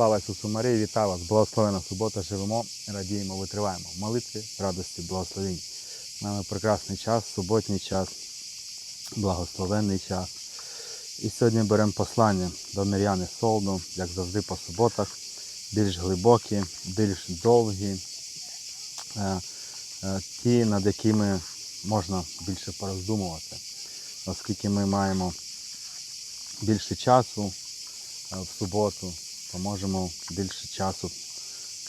Слава Ісусу Марії, вітаю вас! Благословена субота, живемо, радіємо, витриваємо. Молитві, радості, благословінь. Маємо прекрасний час, суботній час, благословенний час. І сьогодні беремо послання до Мір'яни Солду, як завжди по суботах, більш глибокі, більш довгі, е, е, ті, над якими можна більше пороздумувати, оскільки ми маємо більше часу е, в суботу, то можемо більше часу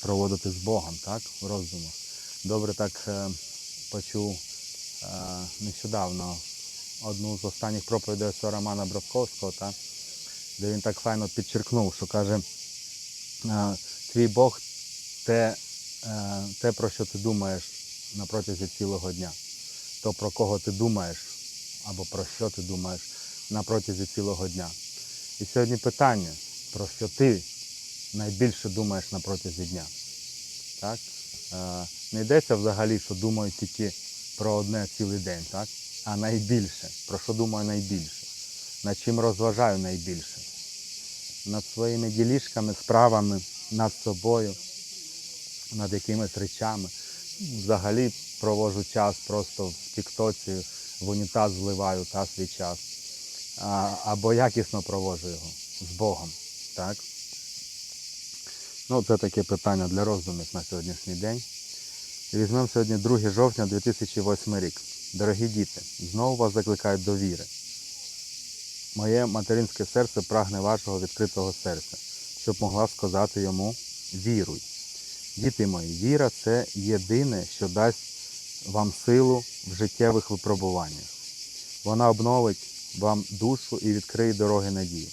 проводити з Богом, так, в роздумах. Добре так е, почув е, нещодавно одну з останніх проповідей отця Романа Бровковського, так, де він так файно підчеркнув, що каже, е, твій Бог те, е, те, про що ти думаєш на протязі цілого дня. То, про кого ти думаєш, або про що ти думаєш на протязі цілого дня. І сьогодні питання, про що ти найбільше думаєш на протязі дня. Так? Е, Не йдеться взагалі, що думаю тільки про одне цілий день, так? а найбільше. Про що думаю найбільше? Над чим розважаю найбільше? Над своїми ділішками, справами, над собою, над якимись речами. Взагалі провожу час просто в тіктоці, в унітаз зливаю та свій час. А, або якісно проводжу його з Богом. Так? Ну, це таке питання для роздумів на сьогоднішній день. Візьмемо сьогодні 2 жовтня 2008 рік. Дорогі діти, знову вас закликають до віри. Моє материнське серце прагне вашого відкритого серця, щоб могла сказати йому віруй. Діти мої, віра це єдине, що дасть вам силу в життєвих випробуваннях. Вона обновить вам душу і відкриє дороги надії.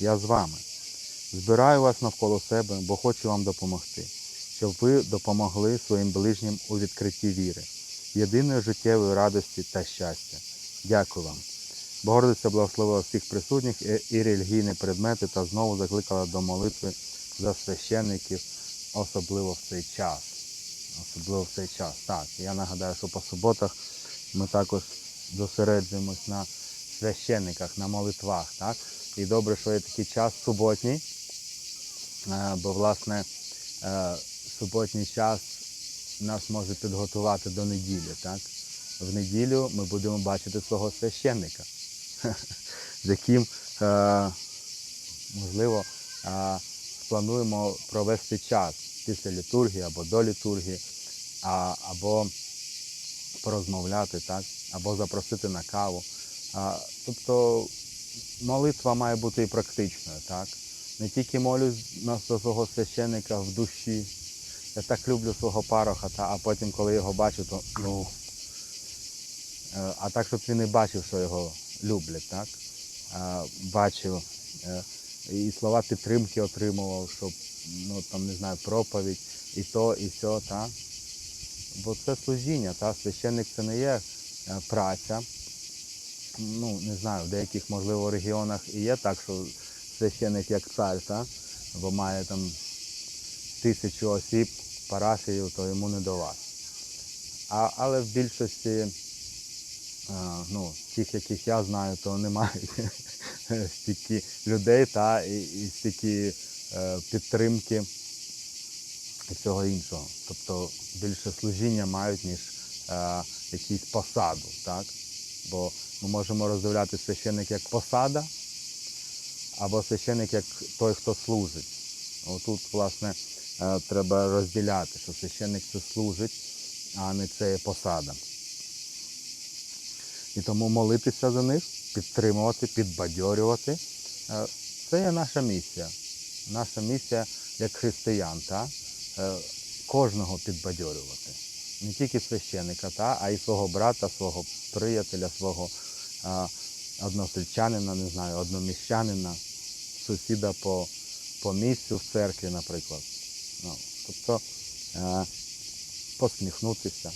Я з вами. Збираю вас навколо себе, бо хочу вам допомогти, щоб ви допомогли своїм ближнім у відкритті віри, єдиної життєвої радості та щастя. Дякую вам. Богородиця благословила всіх присутніх і- релігійні предмети та знову закликала до молитви за священників, особливо в цей час. Особливо в цей час. Так, я нагадаю, що по суботах ми також зосереджуємось на священниках, на молитвах. Так? І добре, що є такий час суботній, бо власне е, суботній час нас може підготувати до неділі. Так? В неділю ми будемо бачити свого священника, з яким, е, можливо, е, плануємо провести час після літургії або до літургії, або порозмовляти, так? або запросити на каву. Тобто молитва має бути і практичною, так? Не тільки молюсь на свого священника в душі. Я так люблю свого пароха, та, а потім, коли його бачу, то ну. е, А так, щоб він і бачив, що його люблять, так? Бачив е, і слова підтримки отримував, щоб, ну там не знаю, проповідь, і то, і сьо, так? Бо це служіння, та? священник це не є е, праця ну, не знаю, в деяких, можливо, регіонах і є так, що священик як цар, та? бо має там тисячу осіб, парафію, то йому не до вас. А, але в більшості, а, ну, тих, яких я знаю, то немає стільки людей та, і, і стільки е, підтримки і всього іншого. Тобто більше служіння мають, ніж е, якусь посаду. Так? Бо ми можемо роздивляти священник як посада, або священник як той, хто служить. Отут, власне, е, треба розділяти, що священник це служить, а не це є посада. І тому молитися за них, підтримувати, підбадьорювати. е, Це є наша місія. Наша місія як християн, та? е, кожного підбадьорювати. Не тільки священика, та? а й свого брата, свого приятеля, свого односельчанина, не знаю, одноміщанина, сусіда по, по місцю в церкві, наприклад. Ну, тобто е, посміхнутися,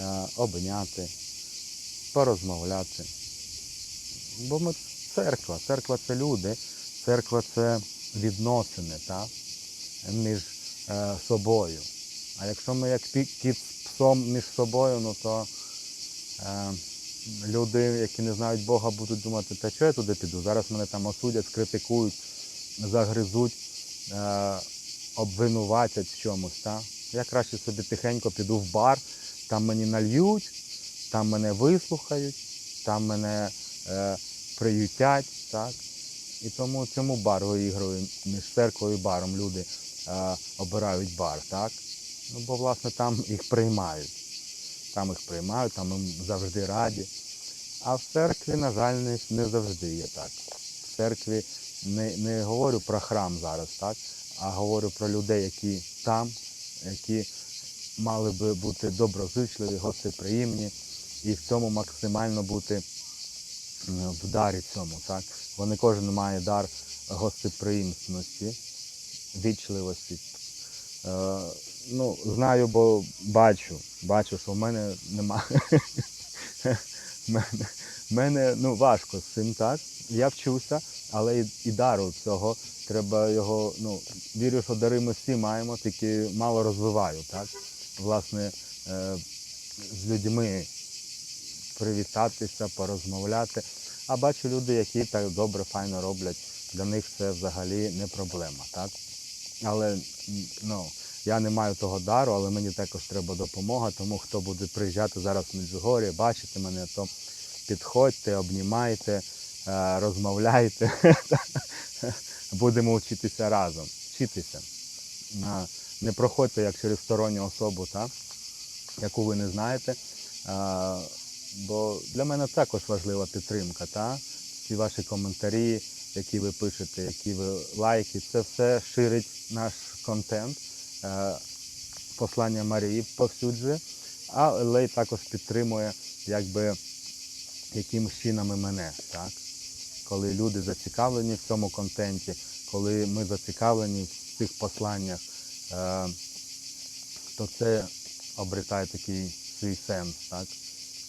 е, обняти, порозмовляти. Бо ми церква, церква це люди, церква це відносини та? між е, собою. А якщо ми як кіт з псом між собою, ну то е, люди, які не знають Бога, будуть думати, та що я туди піду? Зараз мене там осудять, скритикують, загризуть, е, обвинуватять в чомусь. Та? Я краще собі тихенько піду в бар, там мені нальють, там мене вислухають, там мене е, приютять. Так? І тому цьому бар виігрує між церквою і баром люди е, обирають бар. Так? Ну, бо власне там їх приймають. Там їх приймають, там їм завжди раді. А в церкві, на жаль, не, не завжди є так. В церкві не, не говорю про храм зараз, так? а говорю про людей, які там, які мали би бути доброзичливі, гостеприємні і в цьому максимально бути в дарі цьому. Так? Бо не кожен має дар гостеприємності, вічливості. Ну, знаю, бо бачу, бачу, що в мене немає. В мене, мене ну, важко з цим так. Я вчуся, але і, і дару цього. Треба його, ну, вірю, що дари ми всі маємо, тільки мало розвиваю, так? Власне, е, з людьми привітатися, порозмовляти. А бачу люди, які так добре, файно роблять. Для них це взагалі не проблема, так? Але ну, я не маю того дару, але мені також треба допомога. Тому хто буде приїжджати зараз в Меджугор'я, бачити мене, то підходьте, обнімайте, е, розмовляйте. Будемо вчитися разом. Вчитися. Не проходьте як через сторонню особу, так? яку ви не знаєте. Бо для мене також важлива підтримка. Та? Всі ваші коментарі, які ви пишете, які ви лайки, це все ширить наш контент. Е, Послання Марії повсюджує, а Лей також підтримує якби якимось чином і мене. Так? Коли люди зацікавлені в цьому контенті, коли ми зацікавлені в цих посланнях, е, то це обретає такий свій сенс, так?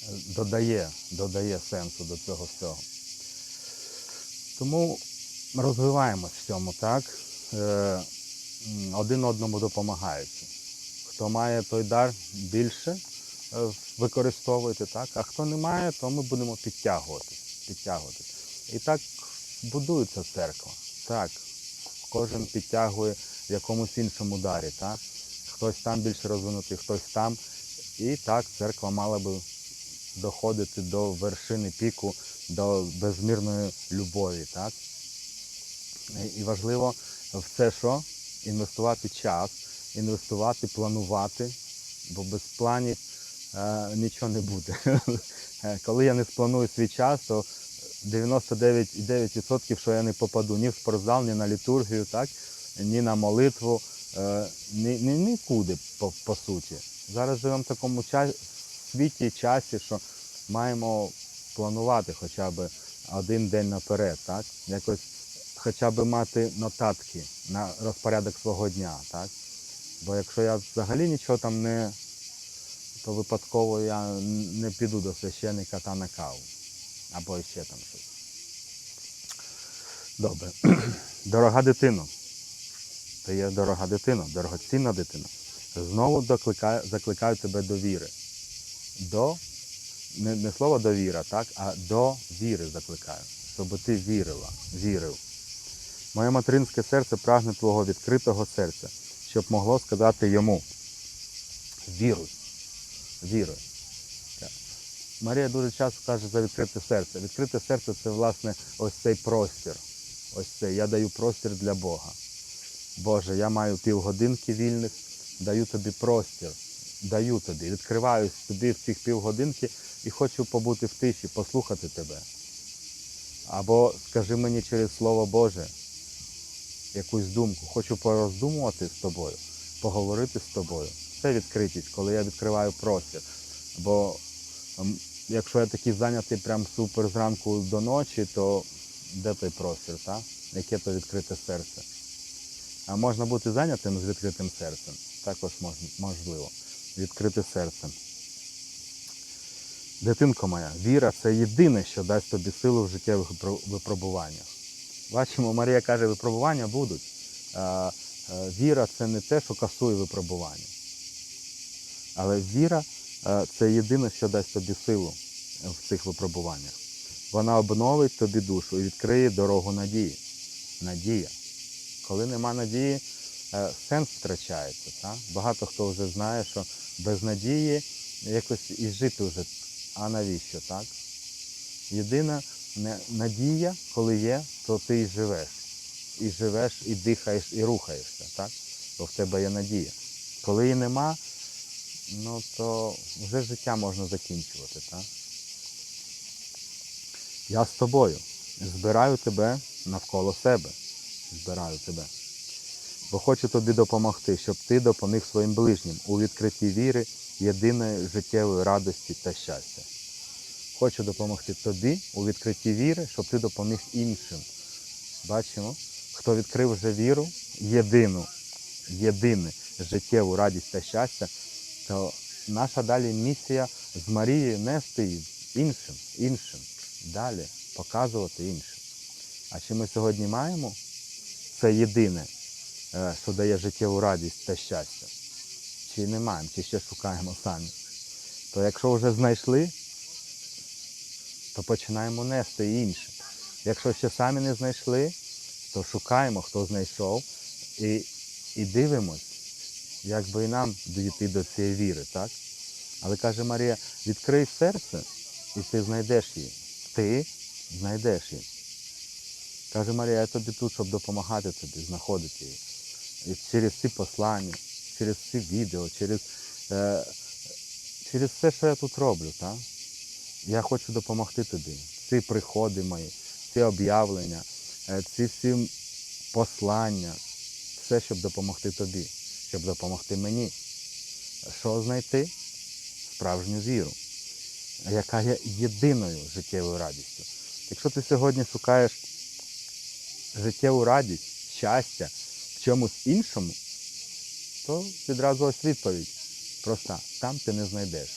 Е, Додає, додає сенсу до цього всього. Тому розвиваємось в цьому, так? Один одному допомагаючи. Хто має той дар більше, е, використовуйте, так? А хто не має, то ми будемо підтягувати. підтягувати. І так будується церква. Так, кожен підтягує в якомусь іншому дарі. Так? Хтось там більше розвинутий, хтось там. І так церква мала би доходити до вершини піку, до безмірної любові. Так? І- важливо в це що? Інвестувати час, інвестувати, планувати, бо без планів е, нічого не буде. Коли я не спланую свій час, то 99,9% що я не попаду ні в спортзал, ні на літургію, так? ні на молитву, е, ні, ні, нікуди по, по суті. Зараз живемо в такому ча- світі часі, що маємо планувати хоча б один день наперед, так? Якось хоча б мати нотатки на розпорядок свого дня, так? Бо якщо я взагалі нічого там не, то випадково я не піду до священника та на каву. Або ще там щось. Добре. Дорога дитино. Ти є дорога дитина, дорогоцінна дитина. Знову докликаю, закликаю тебе до віри. До, не, не слово довіра, так, а до віри закликаю. Щоб ти вірила, вірив. Моє материнське серце прагне твого відкритого серця, щоб могло сказати йому. Віруй. Віруй. Марія дуже часто каже за відкрите серце. Відкрите серце це, власне, ось цей простір. Ось цей. Я даю простір для Бога. Боже, я маю півгодинки вільних, даю тобі простір, даю тобі, відкриваюсь тобі в цих півгодинки і хочу побути в тиші, послухати тебе. Або скажи мені через Слово Боже якусь думку, хочу пороздумувати з тобою, поговорити з тобою. Це відкритість, коли я відкриваю простір. Бо ем, якщо я такий зайнятий прям супер зранку до ночі, то де той простір, та? яке то відкрите серце? А можна бути зайнятим з відкритим серцем. Також можливо. Відкрите серце. Дитинко моя, віра це єдине, що дасть тобі силу в життєвих випробуваннях. Бачимо, Марія каже, випробування будуть. Віра це не те, що касує випробування. Але віра це єдине, що дасть тобі силу в цих випробуваннях. Вона обновить тобі душу і відкриє дорогу надії. Надія. Коли нема надії, е, сенс втрачається. Так? Багато хто вже знає, що без надії якось і жити вже. А навіщо, так? Єдина надія, коли є, то ти і живеш. І живеш, і дихаєш, і рухаєшся, так? Бо в тебе є надія. Коли її нема, ну то вже життя можна закінчувати, так? Я з тобою. Збираю тебе навколо себе. Збираю тебе. Бо хочу тобі допомогти, щоб ти допоміг своїм ближнім у відкритті віри, єдиної життєвої радості та щастя. Хочу допомогти тобі у відкритті віри, щоб ти допоміг іншим. Бачимо, хто відкрив вже віру, єдину, єдине життєву радість та щастя, то наша далі місія з Марією нести її іншим, іншим, далі показувати іншим. А чи ми сьогодні маємо це єдине, е, що дає життєву радість та щастя? Чи не маємо, чи ще шукаємо самі? То якщо вже знайшли, то починаємо нести і іншим. Якщо ще самі не знайшли, то шукаємо, хто знайшов, і, і дивимось, як би і нам дійти до цієї віри, так? Але каже Марія, відкрий серце, і ти знайдеш її. Ти знайдеш її. Каже Марія, я тобі тут, щоб допомагати тобі, знаходити її. І через ці послання, через ці відео, через, е, через все, що я тут роблю, так? Я хочу допомогти тобі. Ці приходи мої, ці об'явлення, е, ці всі послання, все, щоб допомогти тобі, щоб допомогти мені. Що знайти? Справжню віру, яка є єдиною життєвою радістю. Якщо ти сьогодні шукаєш життєву радість, щастя в чомусь іншому, то відразу ось відповідь. Проста, там ти не знайдеш.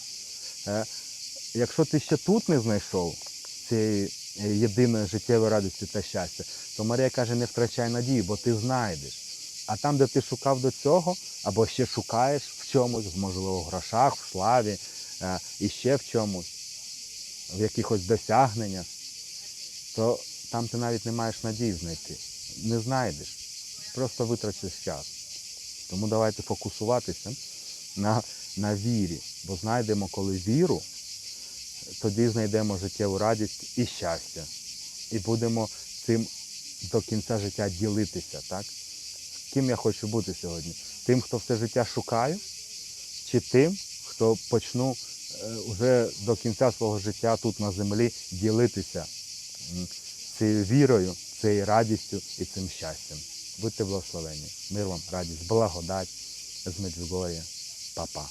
Якщо ти ще тут не знайшов цієї е, єдиної життєвої радості та щастя, то Марія каже, не втрачай надії, бо ти знайдеш. А там, де ти шукав до цього, або ще шукаєш в чомусь, можливо, в грошах, в славі, е, і ще в чомусь, в якихось досягненнях, то там ти навіть не маєш надії знайти. Не знайдеш. Просто витратиш час. Тому давайте фокусуватися на, на вірі. Бо знайдемо, коли віру, тоді знайдемо життєву радість і щастя. І будемо цим до кінця життя ділитися, так? Ким я хочу бути сьогодні? Тим, хто все життя шукає, чи тим, хто почну е, вже до кінця свого життя тут на землі ділитися цією вірою, цією радістю і цим щастям. Будьте благословені. Мир вам, радість, благодать з Меджугор'я. Па-па.